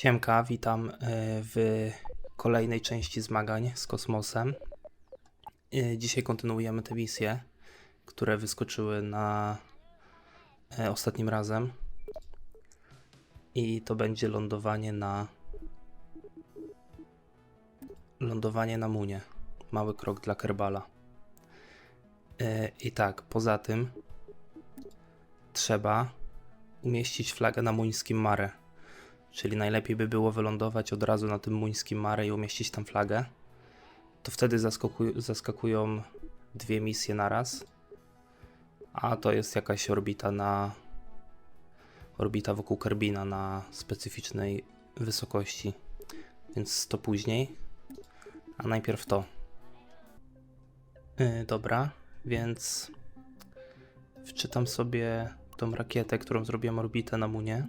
Siemka, witam e, w kolejnej części zmagań z kosmosem. E, Dzisiaj kontynuujemy te misje, które wyskoczyły na e, ostatnim razem. I to będzie lądowanie na lądowanie na Munie. Mały krok dla Kerbala. I tak, poza tym trzeba umieścić flagę na muńskim mare. Czyli najlepiej by było wylądować od razu na tym muńskim mare i umieścić tam flagę. To wtedy zaskakuj- zaskakują dwie misje naraz. A to jest jakaś orbita na. Orbita wokół Kerbina na specyficznej wysokości. Więc to później. A najpierw to. Yy, dobra, więc wczytam sobie tą rakietę, którą zrobiłem orbitę na Munie.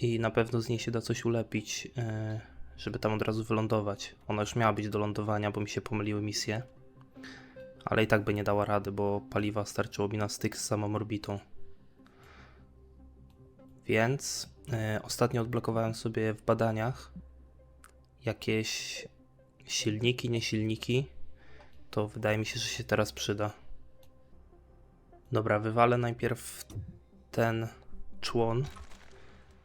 I na pewno z niej się da coś ulepić, yy, żeby tam od razu wylądować. Ona już miała być do lądowania, bo mi się pomyliły misje. Ale i tak by nie dała rady, bo paliwa starczyło mi na styk z samą orbitą. Więc yy, ostatnio odblokowałem sobie w badaniach jakieś silniki, nie silniki. To wydaje mi się, że się teraz przyda. Dobra, wywalę najpierw ten człon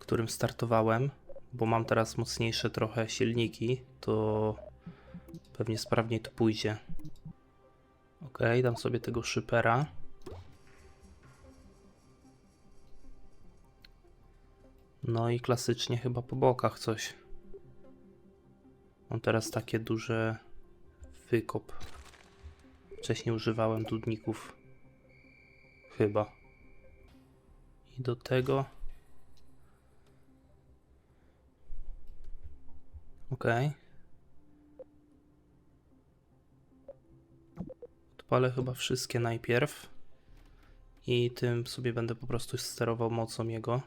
którym startowałem, bo mam teraz mocniejsze trochę silniki, to pewnie sprawniej to pójdzie. Ok, dam sobie tego szypera. No i klasycznie chyba po bokach coś. Mam teraz takie duże wykop. Wcześniej używałem dudników. Chyba. I do tego Okej. Odpalę chyba wszystkie najpierw. I tym sobie będę po prostu sterował mocą jego.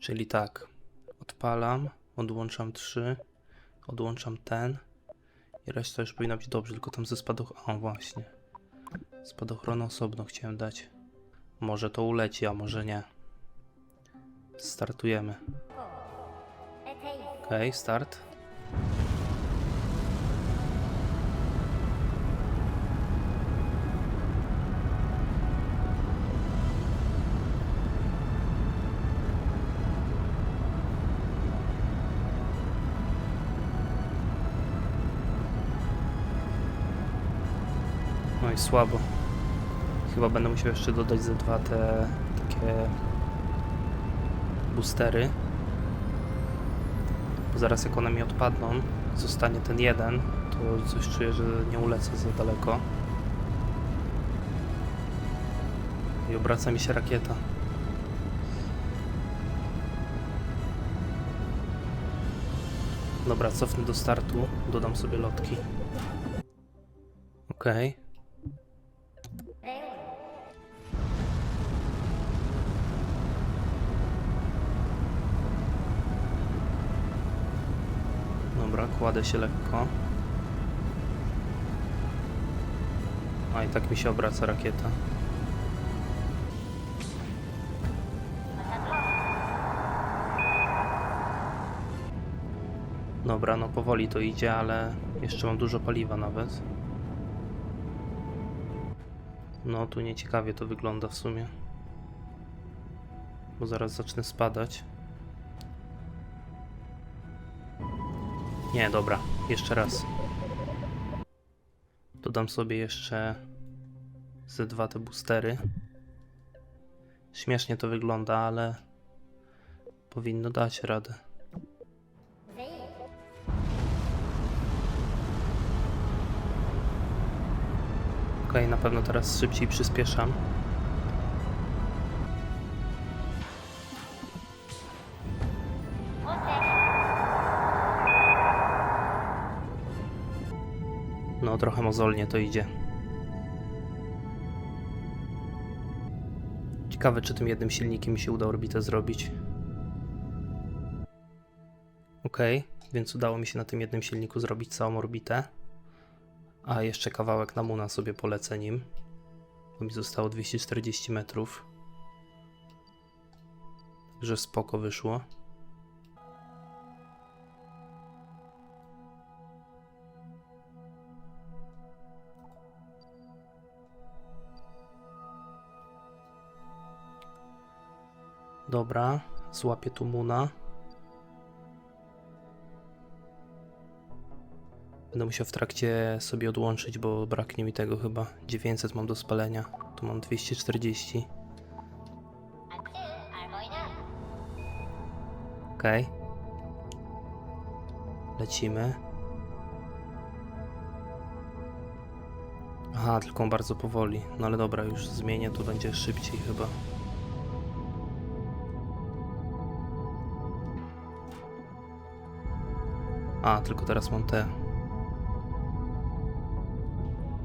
Czyli tak. Odpalam, odłączam 3, odłączam ten. I reszta już powinna być dobrze, tylko tam ze spadochronem. O, właśnie. Spadochronu osobno chciałem dać. Może to uleci, a może nie. Startujemy. Okej, start. No i słabo. Chyba będę musiał jeszcze dodać ze dwa te takie boostery. Bo zaraz jak one mi odpadną, zostanie ten jeden, to coś czuję, że nie ulecę za daleko. I obraca mi się rakieta. Dobra, cofnę do startu, dodam sobie lotki. Okej. Dobra, kładę się lekko. A i tak mi się obraca rakieta. Dobra, no powoli to idzie, ale jeszcze mam dużo paliwa nawet. No, tu nieciekawie to wygląda w sumie. Bo zaraz zacznę spadać. Nie, dobra, jeszcze raz. Dodam sobie jeszcze ze dwa te boostery. Śmiesznie to wygląda, ale powinno dać radę. Okej, na pewno teraz szybciej przyspieszam. Trochę mozolnie to idzie. Ciekawe, czy tym jednym silnikiem się uda orbitę zrobić. Ok, więc udało mi się na tym jednym silniku zrobić całą orbitę. A jeszcze kawałek na Muna sobie polecę nim. Bo mi zostało 240 metrów. Że spoko wyszło. Dobra, złapię tu Muna. Będę musiał w trakcie sobie odłączyć, bo braknie mi tego chyba. 900 mam do spalenia. Tu mam 240. Okej. Lecimy. Aha, tylko bardzo powoli. No ale dobra, już zmienię, to będzie szybciej chyba. A, tylko teraz mam te.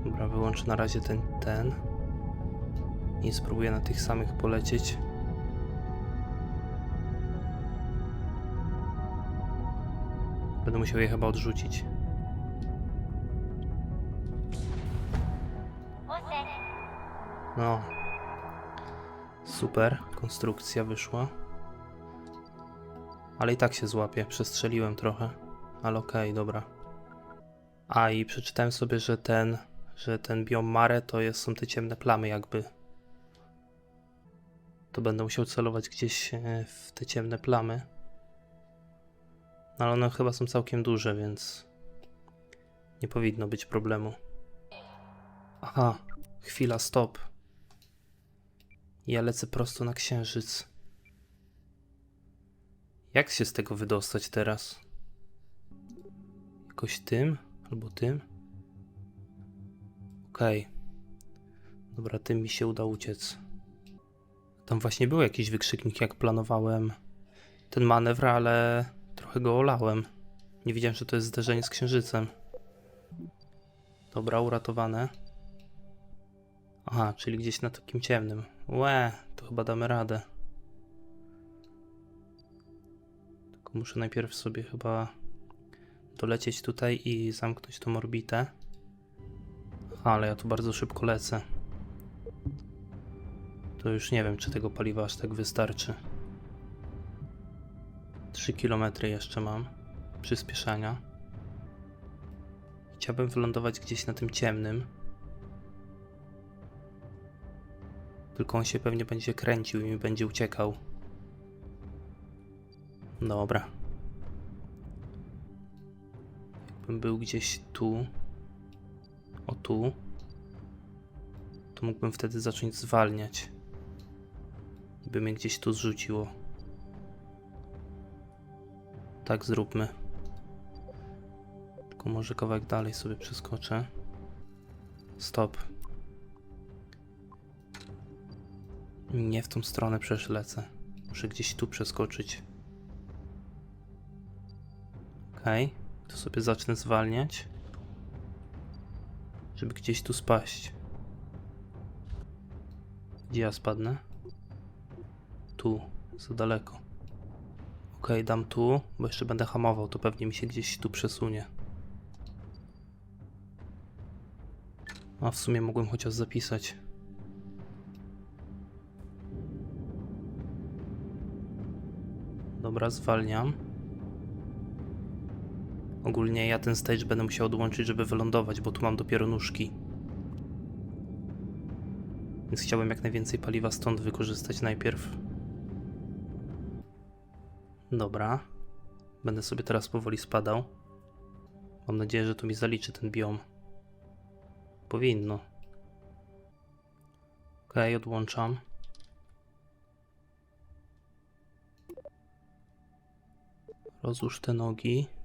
Dobra, wyłączę na razie ten, ten. I spróbuję na tych samych polecieć. Będę musiał je chyba odrzucić. No. Super, konstrukcja wyszła. Ale i tak się złapie, przestrzeliłem trochę. Ale okej, dobra. A i przeczytałem sobie, że ten, że ten biom Mare to jest, są te ciemne plamy jakby. To będę musiał celować gdzieś e, w te ciemne plamy. No, Ale one chyba są całkiem duże, więc nie powinno być problemu. Aha, chwila, stop. Ja lecę prosto na księżyc. Jak się z tego wydostać teraz? Jakoś tym? Albo tym? Okej. Dobra, tym mi się uda uciec. Tam właśnie był jakiś wykrzyknik, jak planowałem ten manewr, ale trochę go olałem. Nie wiedziałem, że to jest zderzenie z księżycem. Dobra, uratowane. Aha, czyli gdzieś na takim ciemnym. Łe, to chyba damy radę. Tylko muszę najpierw sobie chyba dolecieć tutaj i zamknąć tą orbitę. Ale ja tu bardzo szybko lecę. To już nie wiem, czy tego paliwa aż tak wystarczy. 3 km jeszcze mam przyspieszania. Chciałbym wylądować gdzieś na tym ciemnym. Tylko on się pewnie będzie kręcił i mi będzie uciekał. Dobra. Był gdzieś tu. O tu. To mógłbym wtedy zacząć zwalniać. By mnie gdzieś tu zrzuciło. Tak zróbmy. Tylko może kawałek dalej sobie przeskoczę. Stop. Nie w tą stronę przecież lecę. Muszę gdzieś tu przeskoczyć. Okej, to sobie zacznę zwalniać. Żeby gdzieś tu spaść. Gdzie ja spadnę? Tu, za daleko. Okej, dam tu, bo jeszcze będę hamował, to pewnie mi się gdzieś tu przesunie. A w sumie mogłem chociaż zapisać. Dobra, zwalniam. Ogólnie ja ten stage będę musiał odłączyć, żeby wylądować, bo tu mam dopiero nóżki. Więc chciałem jak najwięcej paliwa stąd wykorzystać najpierw. Dobra. Będę sobie teraz powoli spadał. Mam nadzieję, że to mi zaliczy ten biom. Powinno. Okej, odłączam. Rozłóż te nogi.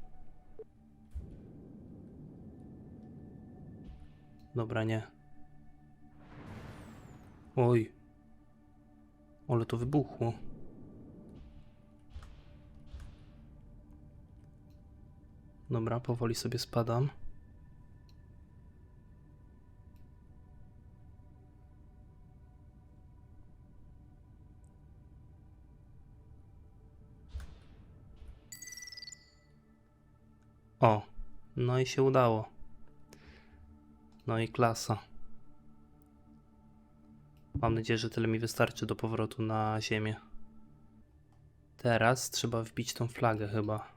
Dobra, nie. Oj. Ale to wybuchło. Dobra, powoli sobie spadam. O, no i się udało. No i klasa. Mam nadzieję, że tyle mi wystarczy do powrotu na Ziemię. Teraz trzeba wbić tą flagę chyba.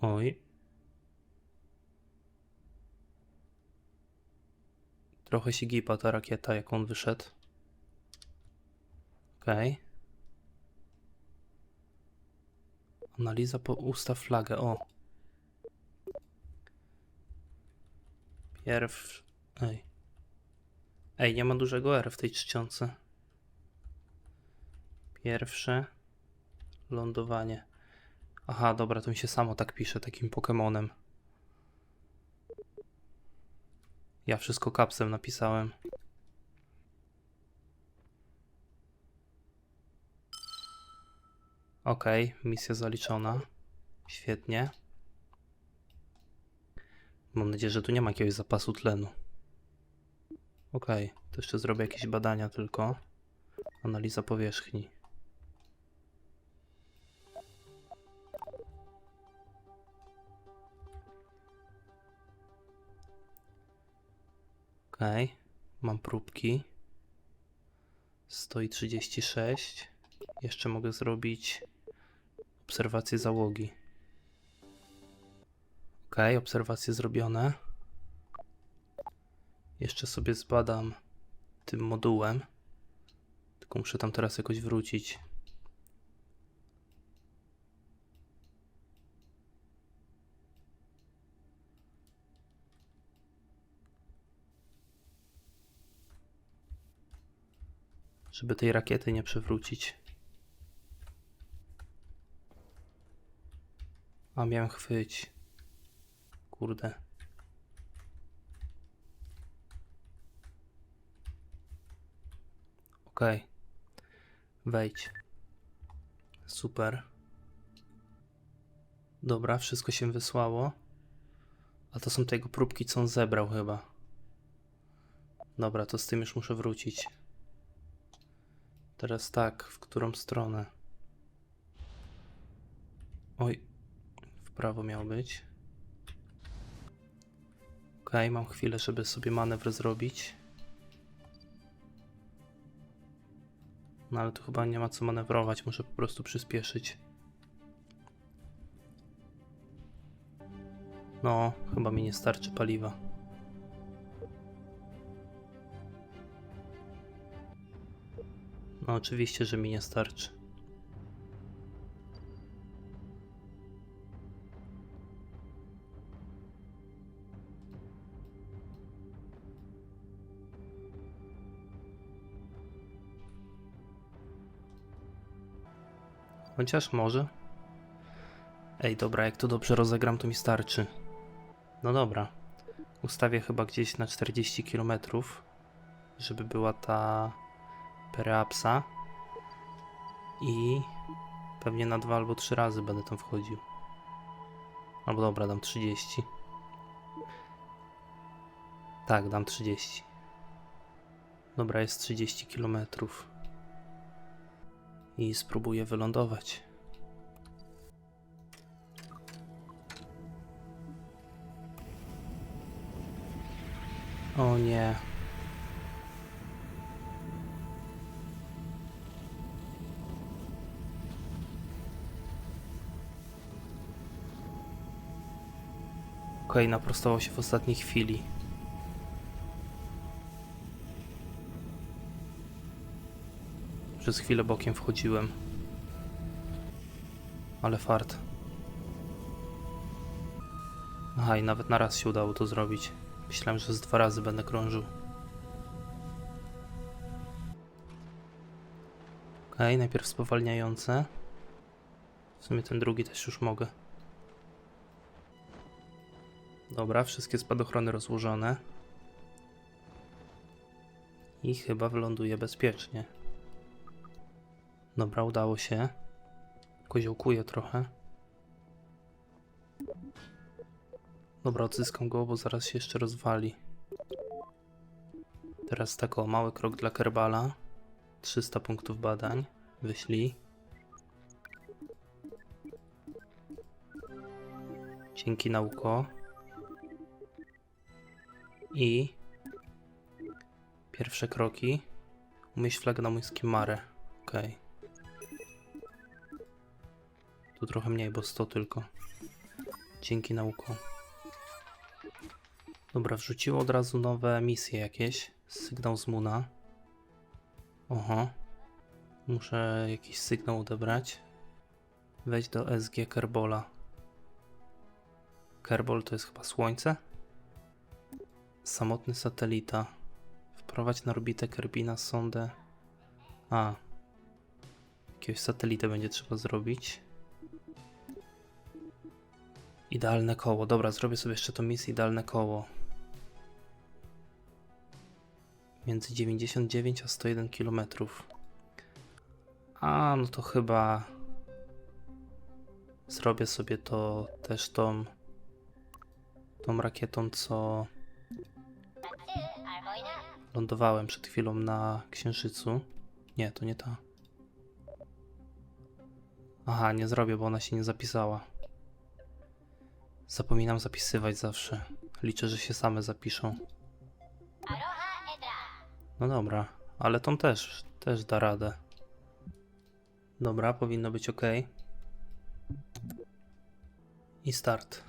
Oj. Trochę się gipa ta rakieta, jak on wyszedł. Okej. Analiza po ustaw flagę. O. Pierw. Ej. Ej, nie ma dużego R w tej czcionce. Pierwsze. Lądowanie. Aha, dobra, to mi się samo tak pisze, takim Pokemonem. Ja wszystko kapsem napisałem. Okej, misja zaliczona. Świetnie. Mam nadzieję, że tu nie ma jakiegoś zapasu tlenu. Okej, to jeszcze zrobię jakieś badania tylko. Analiza powierzchni. Okej, mam próbki. 136. Jeszcze mogę zrobić obserwację załogi. Ok, obserwacje zrobione. Jeszcze sobie zbadam tym modułem. Tylko muszę tam teraz jakoś wrócić. Żeby tej rakiety nie przewrócić. A miałem chwyć. Kurde. Okej. Wejdź. Super. Dobra, wszystko się wysłało. A to są tego próbki, co on zebrał chyba. Dobra, to z tym już muszę wrócić. Teraz tak, w którą stronę? Oj, w prawo miał być. Mam chwilę, żeby sobie manewr zrobić. No ale tu chyba nie ma co manewrować, muszę po prostu przyspieszyć. No, chyba mi nie starczy paliwa. No oczywiście, że mi nie starczy. Chociaż może. Ej, dobra, jak to dobrze rozegram, to mi starczy. No dobra. Ustawię chyba gdzieś na 40 km, żeby była ta Pereapsa. I pewnie na dwa albo trzy razy będę tam wchodził. Albo dobra, dam 30. Tak, dam 30. Dobra, jest 30 km. I spróbuję wylądować. O nie. Okej, naprostował się w ostatniej chwili. Przez chwilę bokiem wchodziłem. Ale fart. Aha, i nawet na raz się udało to zrobić. Myślałem, że z dwa razy będę krążył. Okej, najpierw spowalniające. W sumie ten drugi też już mogę. Dobra, wszystkie spadochrony rozłożone. I chyba wyląduje bezpiecznie. Dobra, udało się. Koziołkuję trochę. Dobra, odzyskam go, bo zaraz się jeszcze rozwali. Teraz tak o, mały krok dla Kerbala. 300 punktów badań. Wyślij. Dzięki nauko. I pierwsze kroki. Umieść flagę na mójskim mare. Okej. Tu trochę mniej, bo 100 tylko. Dzięki nauką. Dobra, wrzuciło od razu nowe misje jakieś. Sygnał z Muna. Oho. Muszę jakiś sygnał odebrać. Wejdź do SG Kerbola. Kerbol to jest chyba słońce? Samotny satelita. Wprowadź na orbitę Kerbina sondę. A. Jakiegoś satelitę będzie trzeba zrobić. Idealne koło. Dobra, zrobię sobie jeszcze to misję idealne koło. Między 99 a 101 km. A, no to chyba zrobię sobie to też tą tą rakietą, co lądowałem przed chwilą na Księżycu. Nie, to nie ta. Aha, nie zrobię, bo ona się nie zapisała. Zapominam zapisywać zawsze. Liczę, że się same zapiszą. No dobra, ale tą też, też da radę. Dobra, powinno być ok. I start.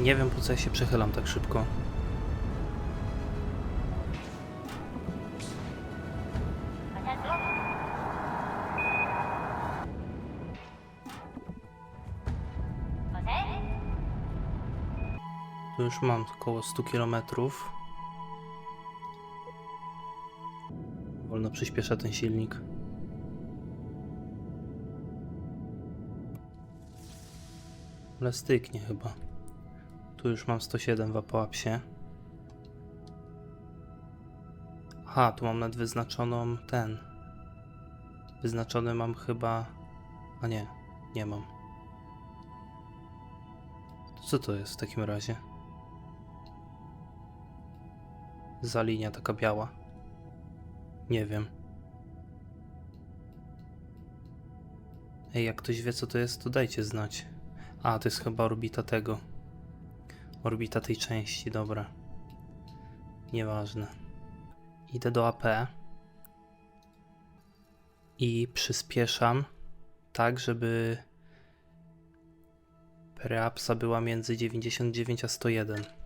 Nie wiem po co ja się przechylam tak szybko. Już mam około 100 km. Wolno przyspiesza ten silnik. Ale styknie chyba. Tu już mam 107 w apoapsie. Aha, tu mam nawet wyznaczoną ten. Wyznaczony mam chyba. A nie, nie mam. Co to jest w takim razie? Za linia taka biała. Nie wiem. Ej, jak ktoś wie co to jest, to dajcie znać. A, to jest chyba orbita tego. Orbita tej części, dobra. Nieważne. Idę do AP. I przyspieszam tak, żeby preapsa była między 99 a 101.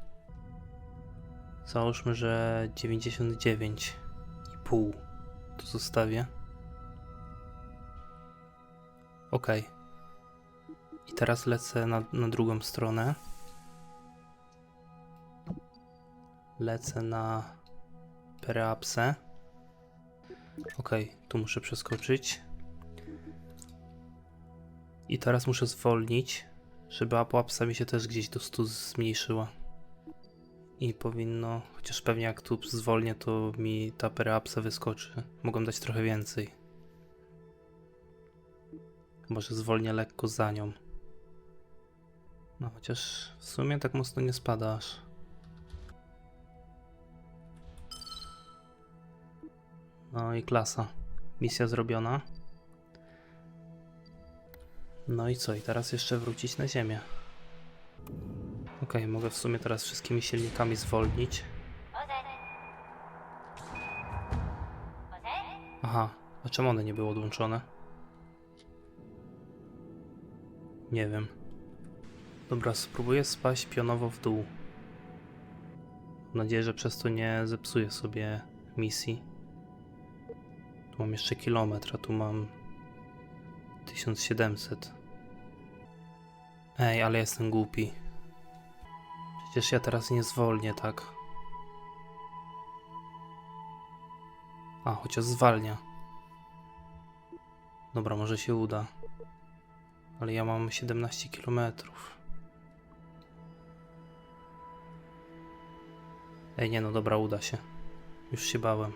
Załóżmy, że 99,5 tu zostawię. Ok. I teraz lecę na, na drugą stronę. Lecę na preapsę. Ok, tu muszę przeskoczyć. I teraz muszę zwolnić, żeby apoapsa mi się też gdzieś do 100 zmniejszyła. I powinno, chociaż pewnie jak tu zwolnię, to mi ta preapsa wyskoczy. Mogą dać trochę więcej. Może zwolnię lekko za nią. No chociaż w sumie tak mocno nie spada aż. No i klasa. Misja zrobiona. No i co? I teraz jeszcze wrócić na ziemię. Ok, mogę w sumie teraz wszystkimi silnikami zwolnić. Aha, a czemu one nie były odłączone? Nie wiem. Dobra, spróbuję spaść pionowo w dół. Mam nadzieję, że przez to nie zepsuję sobie misji. Tu mam jeszcze kilometr, a tu mam 1700. Ej, ale jestem głupi. Przecież ja teraz nie zwolnię, tak? A, chociaż zwalnia. Dobra, może się uda. Ale ja mam 17 kilometrów. Ej, nie no, dobra, uda się. Już się bałem.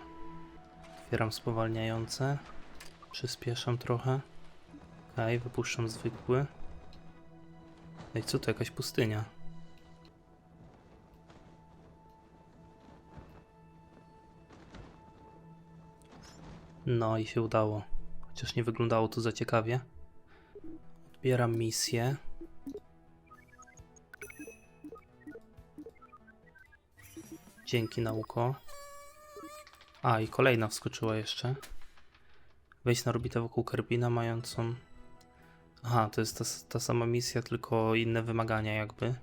Otwieram spowalniające. Przyspieszam trochę. Okej, wypuszczam zwykły. Ej, co to jakaś pustynia? No i się udało. Chociaż nie wyglądało to za ciekawie. Odbieram misję. Dzięki, nauko. A, i kolejna wskoczyła jeszcze. Wejść na orbitę wokół Kerbina mającą... Aha, to jest ta, ta sama misja, tylko inne wymagania jakby.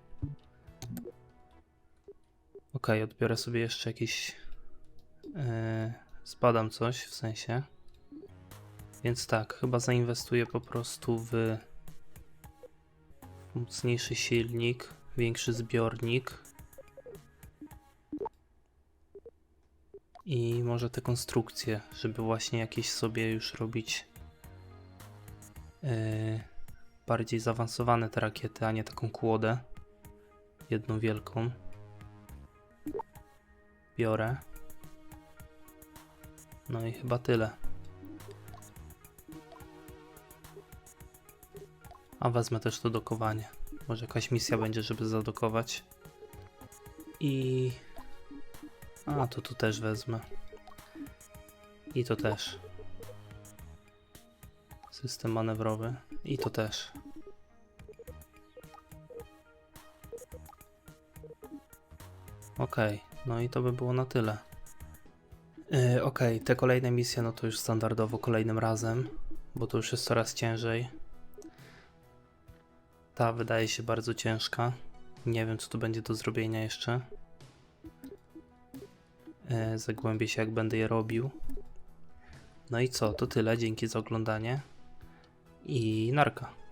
Okej, odbiorę sobie jeszcze jakiś... Zbadam coś, w sensie. Więc tak, chyba zainwestuję po prostu w mocniejszy silnik, większy zbiornik. I może te konstrukcje, żeby właśnie jakieś sobie już robić yy, bardziej zaawansowane te rakiety, a nie taką kłodę. Jedną wielką. Biorę. No i chyba tyle. A wezmę też to dokowanie. Może jakaś misja będzie, żeby zadokować. I... A, to tu też wezmę. I to też. System manewrowy. I to też. Okej, no i to by było na tyle. Yy, Okej, te kolejne misje, no to już standardowo kolejnym razem, bo to już jest coraz ciężej. Ta wydaje się bardzo ciężka. Nie wiem, co tu będzie do zrobienia jeszcze. E, zagłębię się, jak będę je robił. No i co, to tyle. Dzięki za oglądanie. I narka.